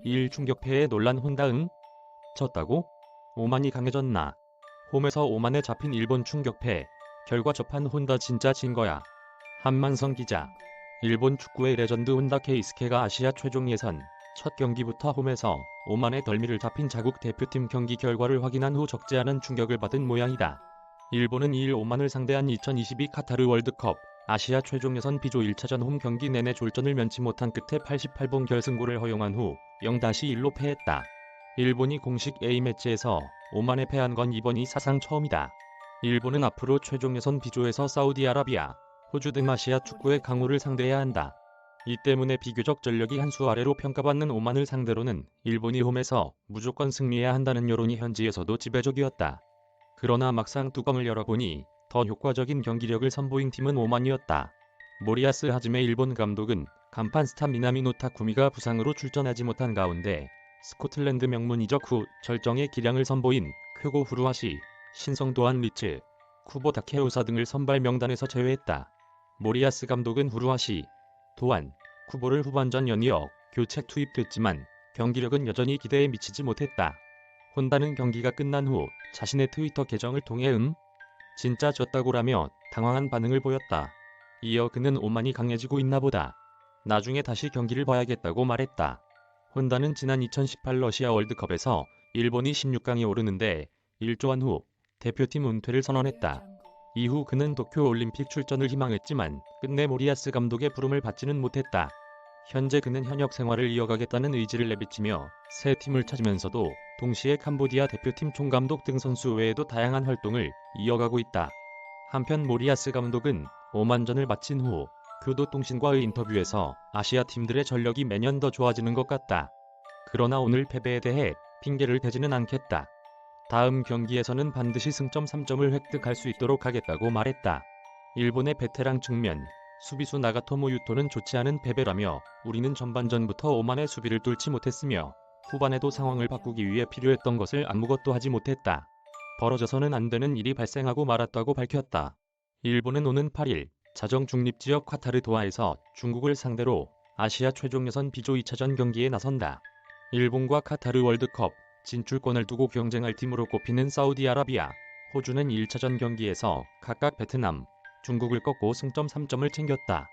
2일 충격패에 놀란 혼다응? 졌다고? 오만이 강해졌나? 홈에서 오만에 잡힌 일본 충격패. 결과 접한 혼다 진짜 진 거야. 한만성 기자. 일본 축구의 레전드 혼다 케이스케가 아시아 최종 예선 첫 경기부터 홈에서 오만의 덜미를 잡힌 자국 대표팀 경기 결과를 확인한 후 적지 않은 충격을 받은 모양이다. 일본은 2일 오만을 상대한 2022 카타르 월드컵 아시아 최종 예선 B조 1차전 홈 경기 내내 졸전을 면치 못한 끝에 88분 결승골을 허용한 후 0-1로 패했다. 일본이 공식 A매치에서 오만에 패한 건 이번이 사상 처음이다. 일본은 앞으로 최종 예선 B조에서 사우디아라비아, 호주 등 아시아 축구의 강호를 상대해야 한다. 이 때문에 비교적 전력이 한 수 아래로 평가받는 오만을 상대로는 일본이 홈에서 무조건 승리해야 한다는 여론이 현지에서도 지배적이었다. 그러나 막상 뚜껑을 열어보니 더 효과적인 경기력을 선보인 팀은 오만이었다. 모리아스 하즈메 일본 감독은 간판 스타 미나미노 타쿠미가 부상으로 출전하지 못한 가운데 스코틀랜드 명문 이적 후 절정의 기량을 선보인 크고 후루하시, 신성도한 리츠, 쿠보 다케오사 등을 선발 명단에서 제외했다. 모리아스 감독은 후루하시, 도안, 쿠보를 후반전 연이어 교체 투입됐지만 경기력은 여전히 기대에 미치지 못했다. 혼다는 경기가 끝난 후 자신의 트위터 계정을 통해 음? 진짜 졌다고라며 당황한 반응을 보였다. 이어 그는 오만이 강해지고 있나 보다. 나중에 다시 경기를 봐야겠다고 말했다. 혼다는 지난 2018 러시아 월드컵에서 일본이 16강에 오르는데 1조한 후 대표팀 은퇴를 선언했다. 이후 그는 도쿄 올림픽 출전을 희망했지만 끝내 모리아스 감독의 부름을 받지는 못했다. 현재 그는 현역 생활을 이어가겠다는 의지를 내비치며 새 팀을 찾으면서도 동시에 캄보디아 대표팀 총감독 등 선수 외에도 다양한 활동을 이어가고 있다. 한편 모리아스 감독은 오만전을 마친 후 교도통신과의 인터뷰에서 아시아 팀들의 전력이 매년 더 좋아지는 것 같다. 그러나 오늘 패배에 대해 핑계를 대지는 않겠다. 다음 경기에서는 반드시 승점 3점을 획득할 수 있도록 하겠다고 말했다. 일본의 베테랑 측면 수비수 나가토모 유토는 좋지 않은 패배라며 우리는 전반전부터 오만의 수비를 뚫지 못했으며 후반에도 상황을 바꾸기 위해 필요했던 것을 아무것도 하지 못했다. 벌어져서는 안 되는 일이 발생하고 말았다고 밝혔다. 일본은 오는 8일 자정 중립 지역 카타르 도하에서 중국을 상대로 아시아 최종 예선 B조 2차전 경기에 나선다. 일본과 카타르 월드컵 진출권을 두고 경쟁할 팀으로 꼽히는 사우디아라비아, 호주는 1차전 경기에서 각각 베트남, 중국을 꺾고 승점 3점을 챙겼다.